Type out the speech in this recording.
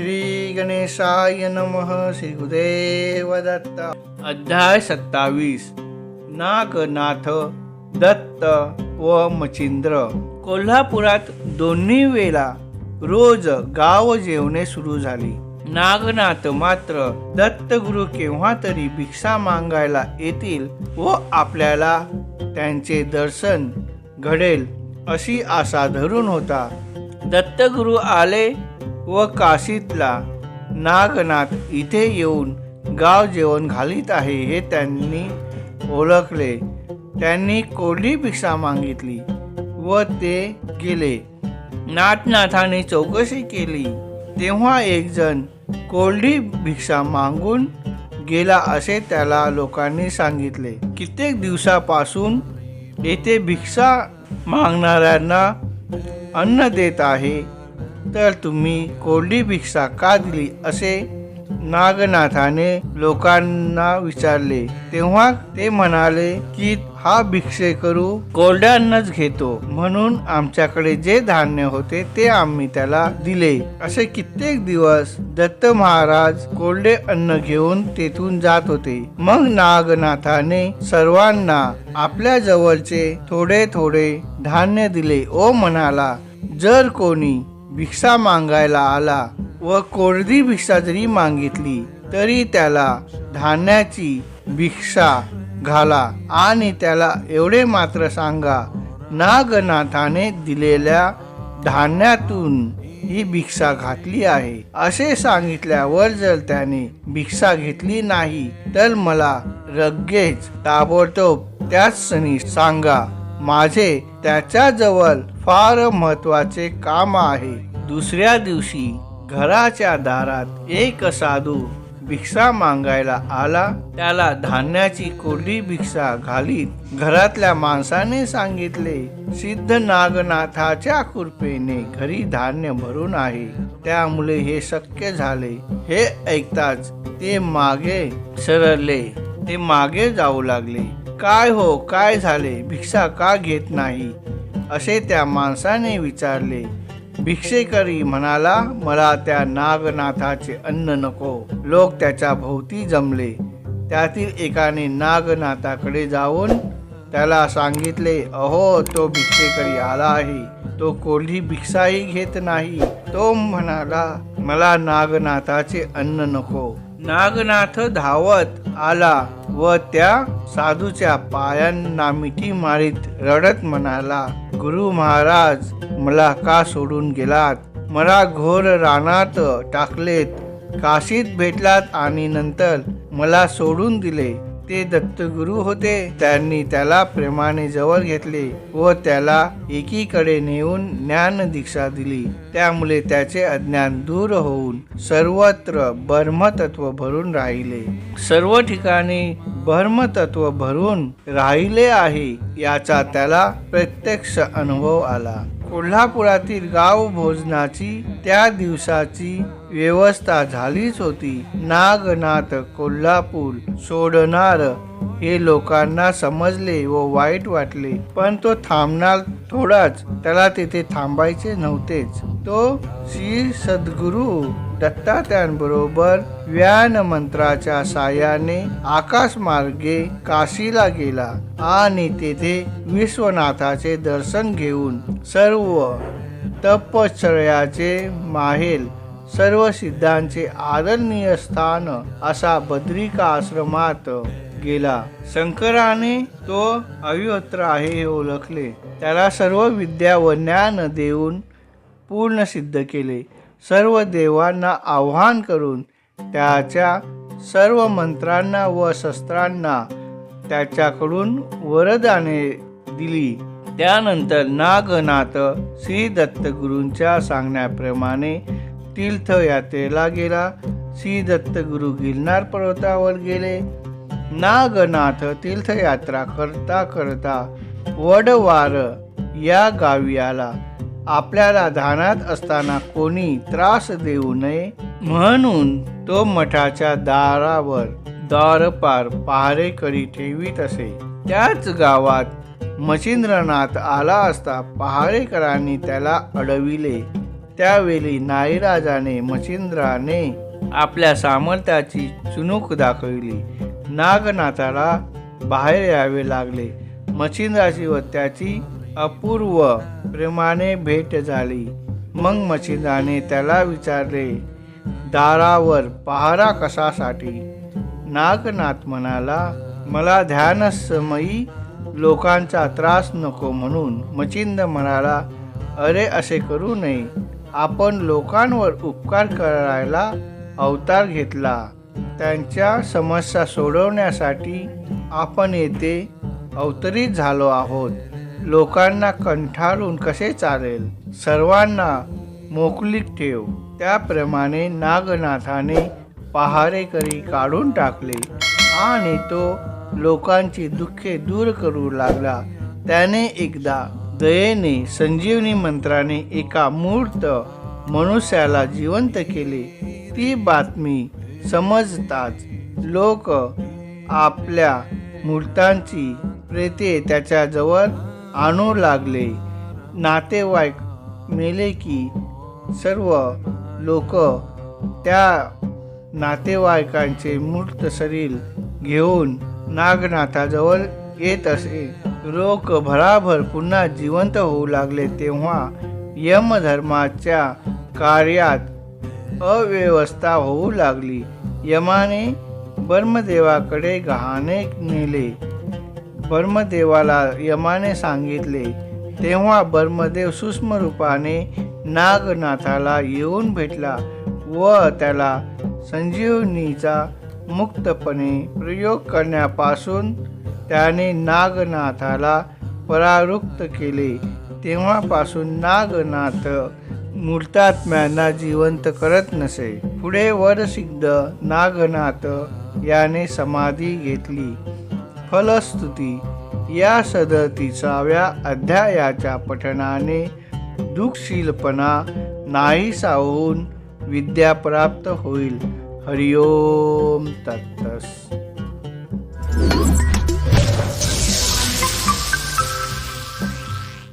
श्री गणेशाय नमः श्री गुदेव दत्त। अध्याय सत्तावीस नागनाथ दत्त व मचिंद्र कोल्हापुरात दोन्ही वेळा रोज गाव जेवणे सुरू झाली. नागनाथ मात्र दत्तगुरु केव्हा तरी भिक्षा मागायला येतील व आपल्याला त्यांचे दर्शन घडेल अशी आशा धरून होता. दत्तगुरु आले व काशीतला नागनाथ इथे येऊन गाव जेवण घालीत आहे हे त्यांनी ओळखले. त्यांनी कोरडी भिक्षा मागितली व ते गेले. नाथनाथाने चौकशी केली. तेव्हा एकजण कोरडी भिक्षा मागून गेला असे त्याला लोकांनी सांगितले. कित्येक दिवसापासून येथे भिक्षा मागणाऱ्यांना अन्न देत आहे. तर तुम्ही कोरडी भिक्षा का दिली? असे नागनाथाने लोकांना विचारले. तेव्हा ते म्हणाले की हा भिक्षे करू कोरड्यान्नच घेतो. म्हणून आमच्याकडे जे धान्य होते ते आम्ही त्याला दिले. असे कित्येक दिवस दत्त महाराज कोरडे अन्न घेऊन तेथून जात होते. मग नागनाथाने सर्वांना आपल्या जवळचे थोडे थोडे धान्य दिले. ओ म्हणाला जर कोणी भिक्षा मागायला आला व कोरडी भिक्षा जरी मागितली तरी त्याला धान्याची भिक्षा घाला आणि त्याला एवढे मात्र सांगा नागनाथाने दिलेल्या धान्यातून ही भिक्षा घातली आहे. असे सांगितल्यावर जर त्याने भिक्षा घेतली नाही तर मला रग्गेच ताबडतोब त्याच सणी सांगा माझे त्याच्याजवळ फार महत्त्वाचे काम आहे. दुसऱ्या दिवशी घराच्या दारात एक साधू भिक्षा मागायला आला. त्याला धान्याची कोरडी भिक्षा घालीत घरातल्या माणसाने सांगितले सिद्ध नागनाथाच्या कृपेने घरी धान्य भरून आहे. त्यामुळे हे शक्य झाले. हे ऐकताच ते मागे सरळले. ते मागे जाऊ लागले. काय हो काय झाले? भिक्षा का घेत नाही? असे त्या माणसाने विचारले. भिक्षेकरी म्हणाला मला त्या नागनाथाचे अन्न नको. लोक त्याच्या भोवती जमले. त्यातील एकाने नागनाथाकडे जाऊन त्याला सांगितले अहो तो भिक्षेकरी आला आहे. तो कोल्ही भिक्षाही घेत नाही. तो म्हणाला मला नागनाथाचे अन्न नको. नागनाथ धावत आला. व त्या साधूच्या पायांना मिठी मारीत रडत म्हणाला गुरु महाराज मला का सोडून गेलात? मला घोर रानात टाकलेत. काशीत भेटलात आणि नंतर मला सोडून दिले. ते दत्तगुरु होते. त्यांनी त्याला प्रेमाने जवळ घेतले व त्याला एकीकडे नेऊन ज्ञान दीक्षा दिली. त्यामुळे त्याचे अज्ञान दूर होऊन सर्वत्र ब्रह्मतत्व भरून राहिले. सर्व ठिकाणी ब्रह्मतत्व भरून राहिले आहे याचा त्याला प्रत्यक्ष अनुभव आला. कोल्हापुरातील गाव भोजनाची त्या दिवसाची व्यवस्था झालीच होती. नागनाथ कोल्हापूर सोडणार हे लोकांना समजले व वाईट वाटले. पण तो थांबणार थोडाच. त्याला तिथे थांबायचे नव्हतेच. तो श्री सद्गुरू दत्तात्यांबरोबर व्यान मंत्राच्या साह्याने आकाश मार्गे काशीला गेला आणि तेथे विश्वनाथाचे दर्शन घेऊन सर्व तपश्चर्याचे माहेल सर्व सिद्धांचे आदरणीय स्थान असा बद्रिका आश्रमात गेला. शंकराने तो अविहोत्र आहे हे ओळखले. त्याला सर्व विद्या व ज्ञान देऊन पूर्ण सिद्ध केले. सर्व देवांना आव्हान करून त्याच्या सर्व मंत्रांना व शस्त्रांना त्याच्याकडून वरदाने दिली. त्यानंतर नागनाथ श्री दत्तगुरूंच्या सांगण्याप्रमाणे तीर्थयात्रेला गेला. श्री दत्तगुरु गिरनार पर्वतावर गेले. नागनाथ तीर्थयात्रा करता करता वडवार या गावी आला. आपल्याला ध्यानात असताना कोणी त्रास देऊ नये म्हणून तो मठाच्या दारावर दारपार पहारेकरी ठेवीत असे. त्याच गावात मचिंद्रनाथ आला असता पहारेकरांनी त्याला अडविले. त्यावेळी नाईराजाने मच्छिंद्राने आपल्या सामर्थ्याची चुनूक दाखविली. नागनाथाला बाहेर यावे लागले. मच्छिंद्राची व त्याची अपूर्व प्रेमाने भेट झाली. मग मच्छिंद्राने त्याला विचारले दारावर पहारा कशासाठी? नागनाथ म्हणाला मला ध्यानसमयी लोकांचा त्रास नको म्हणून. मचिंद म्हणाला अरे असे करू नये. आपण लोकांवर उपकार करायला अवतार घेतला. त्यांच्या समस्या सोडवण्यासाठी आपण येथे अवतरित झालो आहोत. लोकांना कंठाळून कसे चालेल? सर्वांना मोकलीक ठेव. त्याप्रमाणे नागनाथाने पहारेकरी काढून टाकले आणि तो लोकांची दुःखे दूर करू लागला. त्याने एकदा दयेने संजीवनी मंत्राने एका मूर्त मनुष्याला जिवंत केले. ती बातमी समजताच लोक आपल्या मूर्तांची प्रेते त्याच्याजवळ आणू लागले. नातेवाईक मेले की सर्व लोक त्या नातेवाईकांचे मूर्त शरीर घेऊन नागनाथाजवळ येत असे. लोक भराभर पुन्हा जिवंत होऊ लागले तेव्हा यमधर्माच्या कार्यात अव्यवस्था होऊ लागली. यमाने ब्रह्मदेवाकडे गहाणे नेले. ब्रह्मदेवाला यमाने सांगितले तेव्हा ब्रह्मदेव सूक्ष्म रूपाने नागनाथाला येऊन भेटला व त्याला संजीवनीचा मुक्तपणे प्रयोग करण्यापासून त्याने नागनाथाला परावृत्त केले. तेव्हापासून नागनाथ मूर्तात्म्यांना जिवंत करत नसे. पुढे वरसिद्ध नागनाथ याने समाधी घेतली. फलस्तुती. या सदतीसाव्या अध्यायाच्या पठणाने दुःखशीलपणा नाहीसा होऊन विद्या प्राप्त होईल. हरिओम तत्तस.